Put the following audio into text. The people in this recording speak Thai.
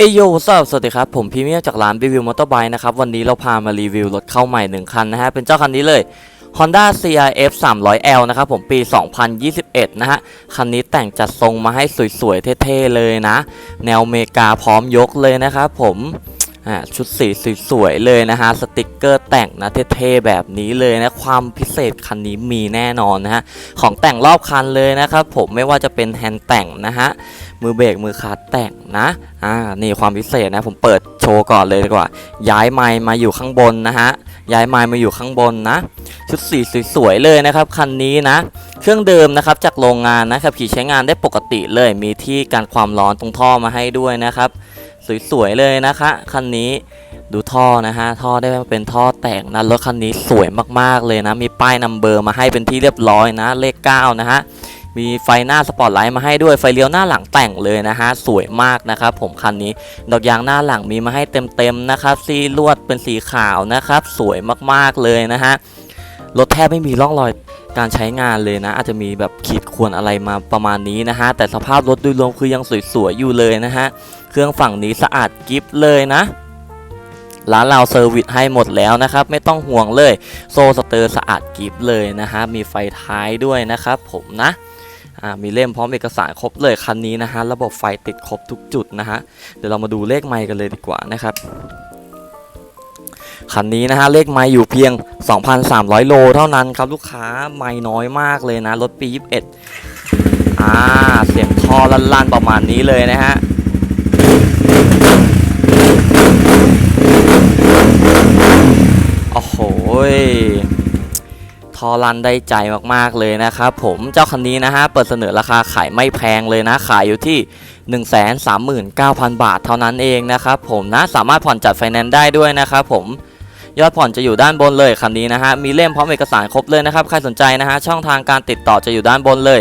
เอยโยสวัสดีครับ ผมพีเมียจากร้านรีวิวมอเตอร์ไบค์นะครับ วันนี้เราพามารีวิวรถเข้าใหม่หนึ่งคันนะฮะ เป็นเจ้าคันนี้เลย Honda CRF 300L นะครับผมปี 2021 นะฮะ คันนี้แต่งจัดทรงมาให้สวย ๆ เท่ ๆ เลยนะ แนวเมกาพร้อมยกเลยนะครับผมอ่าชุดสีสวยๆเลยนะฮะ สติกเกอร์แต่งนะเท่ๆแบบนี้เลยนะ ความพิเศษคันนี้มีแน่นอนนะฮะ ของแต่งรอบคันเลยนะครับผมไม่ว่าจะเป็นแฮนด์แต่งนะฮะ มือเบรกมือคลัตแต่งนะอ่านี่ความพิเศษนะผมเปิดโชว์ก่อนเลยดีกว่า ย้ายไมค์มาอยู่ข้างบนนะฮะย้ายไมค์มาอยู่ข้างบนนะ ชุดสีสวยๆเลยนะครับคันนี้นะ เครื่องเดิมนะครับจากโรงงานนะครับขี่ใช้งานได้ปกติเลยมีที่กันความร้อนตรงท่อมาให้ด้วยนะครับสวยๆเลยนะคะคันนี้ดูท่อนะฮะท่อได้เป็นท่อแต่งนะรถคันนี้สวยมากๆเลยนะ มีป้ายนัมเบอร์มาให้เป็นที่เรียบร้อยนะ เลข 9 นะฮะ มีไฟหน้าสปอตไลท์มาให้ด้วยไฟเลี้ยวหน้าหลังแต่งเลยนะฮะสวยมากนะครับผมคันนี้ดอกยางหน้าหลังมีมาให้เต็มๆนะครับซีลวดเป็นสีขาวนะครับ สวยมากๆเลยนะฮะรถแทบไม่มีร่องรอยการใช้งานเลยนะ อาจจะมีแบบขีดข่วนอะไรมาประมาณนี้นะฮะแต่สภาพรถโดยรวมคือยังสวยๆอยู่เลยนะฮะเครื่องฝั่งนี้สะอาดกิฟเลยนะร้านเราเซอร์วิสให้หมดแล้วนะครับ ไม่ต้องห่วงเลย โซสเตอร์สะอาดกิฟเลยนะฮะมีไฟท้ายด้วยนะครับผมนะ มีเล่มพร้อมเอกสารครบเลยคันนี้นะฮะระบบไฟติดครบทุกจุดนะฮะเดี๋ยวเรามาดูเลขไมค์กันเลยดีกว่านะครับคันนี้นะฮะเลขไมค์อยู่เพียง 2,300 โลเท่านั้นครับลูกค้าไมค์น้อยมากเลยนะ รถปี 21 อ่า เสียงท่อลั่นๆประมาณนี้เลยนะฮะโอ้โห ทอรันได้ใจมากๆเลยนะครับผมเจ้าคันนี้นะฮะเปิดเสนอราคาขายไม่แพงเลยนะ ขายอยู่ที่ 139,000 บาทเท่านั้นเองนะครับผมนะสามารถผ่อนจัดไฟแนนซ์ได้ด้วยนะครับผมยอดผ่อนจะอยู่ด้านบนเลยคันนี้นะฮะมีเล่มพร้อมเอกสารครบเลยนะครับใครสนใจนะฮะช่องทางการติดต่อจะอยู่ด้านบนเลย